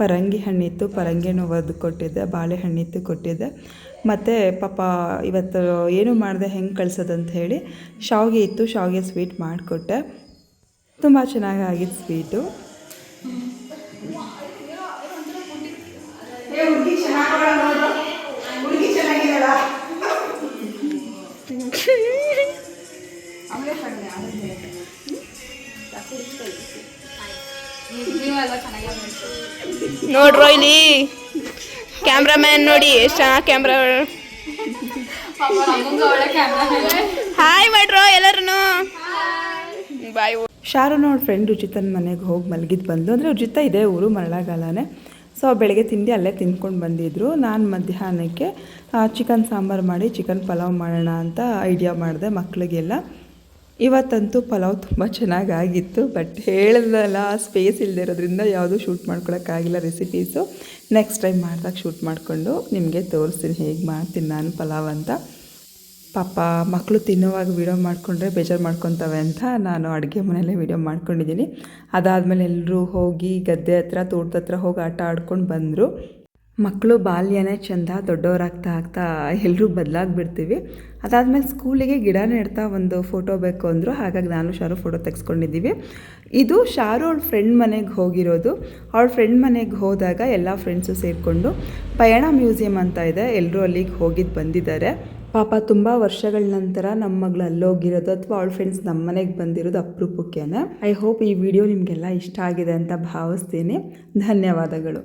ಪರಂಗಿ ಹಣ್ಣಿತ್ತು ಪರಂಗಿ ಹಣ್ಣು ಒದ್ದು ಕೊಟ್ಟಿದ್ದೆ ಬಾಳೆಹಣ್ಣಿತ್ತು ಕೊಟ್ಟಿದ್ದೆ. ಮತ್ತು ಪಾಪ ಇವತ್ತು ಏನು ಮಾಡಿದೆ ಹೆಂಗೆ ಕಳ್ಸೋದಂತ ಹೇಳಿ ಶಾವಿಗೆ ಇತ್ತು ಶಾವಿಗೆ ಸ್ವೀಟ್ ಮಾಡಿಕೊಟ್ಟೆ. ತುಂಬ ಚೆನ್ನಾಗಿ ಆಗಿತ್ತು ಸ್ವೀಟು ನೋಡ್ರೋ ಇಲ್ಲಿ. ಕ್ಯಾಮ್ರಾಮ್ಯಾನ್ ನೋಡಿ, ಎಷ್ಟು ಚೆನ್ನಾಗಿ ಕ್ಯಾಮ್ರಾ ಹಾಯ್ ಮಾಡ್ರೋ ಎಲ್ಲರೂ ಬಾಯ್ ಶಾರು ಅವ್ರ ಫ್ರೆಂಡ್ ರುಚಿತನ ಮನೆಗೆ ಹೋಗಿ ಮಲಗಿದ್ದು ಬಂದು ಅಂದರೆ ರುಚಿತ ಇದೇ ಊರು, ಮರಳಗಾಲನೇ. ಸೊ ಬೆಳಗ್ಗೆ ತಿಂಡಿ ಅಲ್ಲೇ ತಿಂದ್ಕೊಂಡು ಬಂದಿದ್ದರು ನಾನು ಮಧ್ಯಾಹ್ನಕ್ಕೆ ಚಿಕನ್ ಸಾಂಬಾರು ಮಾಡಿ ಚಿಕನ್ ಪಲಾವ್ ಮಾಡೋಣ ಅಂತ ಐಡಿಯಾ ಮಾಡಿದೆ ಮಕ್ಕಳಿಗೆಲ್ಲ ಇವತ್ತಂತೂ ಪಲಾವ್ ತುಂಬ ಚೆನ್ನಾಗಾಗಿತ್ತು ಬಟ್ ಹೇಳಿದ್ನಲ್ಲ ಸ್ಪೇಸ್ ಇಲ್ಲದೆ ಇರೋದ್ರಿಂದ ಯಾವುದೂ ಶೂಟ್ ಮಾಡ್ಕೊಳಕ್ಕಾಗಿಲ್ಲ ರೆಸಿಪೀಸು ನೆಕ್ಸ್ಟ್ ಟೈಮ್ ಮಾಡಿದಾಗ ಶೂಟ್ ಮಾಡಿಕೊಂಡು ನಿಮಗೆ ತೋರಿಸ್ತೀನಿ ಹೇಗೆ ಮಾಡ್ತೀನಿ ನಾನು ಪಲಾವ್ ಅಂತ. ಪಾಪ ಮಕ್ಕಳು ತಿನ್ನುವಾಗ ವೀಡಿಯೋ ಮಾಡಿಕೊಂಡ್ರೆ ಬೇಜಾರು ಮಾಡ್ಕೊತವೆ ಅಂತ ನಾನು ಅಡುಗೆ ಮನೆಯಲ್ಲೇ ವೀಡಿಯೋ ಮಾಡ್ಕೊಂಡಿದ್ದೀನಿ. ಅದಾದಮೇಲೆ ಎಲ್ಲರೂ ಹೋಗಿ ಗದ್ದೆ ಹತ್ರ, ತೋಟದ ಹತ್ರ ಹೋಗಿ ಆಟ ಆಡ್ಕೊಂಡು ಬಂದರು. ಮಕ್ಕಳು ಬಾಲ್ಯನೇ ಚೆಂದ ದೊಡ್ಡವರಾಗ್ತಾ ಆಗ್ತಾ ಎಲ್ಲರೂ ಬದಲಾಗ್ಬಿಡ್ತೀವಿ. ಅದಾದಮೇಲೆ ಸ್ಕೂಲಿಗೆ ಗಿಡ ನೆಡ್ತಾ ಒಂದು ಫೋಟೋ ಬೇಕು ಅಂದರು, ಹಾಗಾಗಿ ನಾನು ಶಾರು ಫೋಟೋ ತೆಗೆಸ್ಕೊಂಡಿದ್ದೀವಿ. ಇದು ಶಾರು ಅವ್ಳ ಫ್ರೆಂಡ್ ಮನೆಗೆ ಹೋಗಿರೋದು. ಅವಳ ಫ್ರೆಂಡ್ ಮನೆಗೆ ಹೋದಾಗ ಎಲ್ಲ ಫ್ರೆಂಡ್ಸು ಸೇರಿಕೊಂಡು ಪಯಣ ಮ್ಯೂಸಿಯಂ ಅಂತ ಇದೆ ಎಲ್ಲರೂ ಅಲ್ಲಿಗೆ ಹೋಗಿದ್ದು ಬಂದಿದ್ದಾರೆ. ಪಾಪ ತುಂಬ ವರ್ಷಗಳ ನಂತರ ನಮ್ಮ ಮಗಳು ಅಲ್ಲೋಗಿರೋದು ಅಥವಾ ಅವಳ ಫ್ರೆಂಡ್ಸ್ ನಮ್ಮ ಮನೆಗೆ ಬಂದಿರೋದು ಅಪರೂಪಕ್ಕೇನೆ. ಐ ಹೋಪ್ ಈ ವಿಡಿಯೋ ನಿಮಗೆಲ್ಲ ಇಷ್ಟ ಆಗಿದೆ ಅಂತ ಭಾವಿಸ್ತೀನಿ. ಧನ್ಯವಾದಗಳು.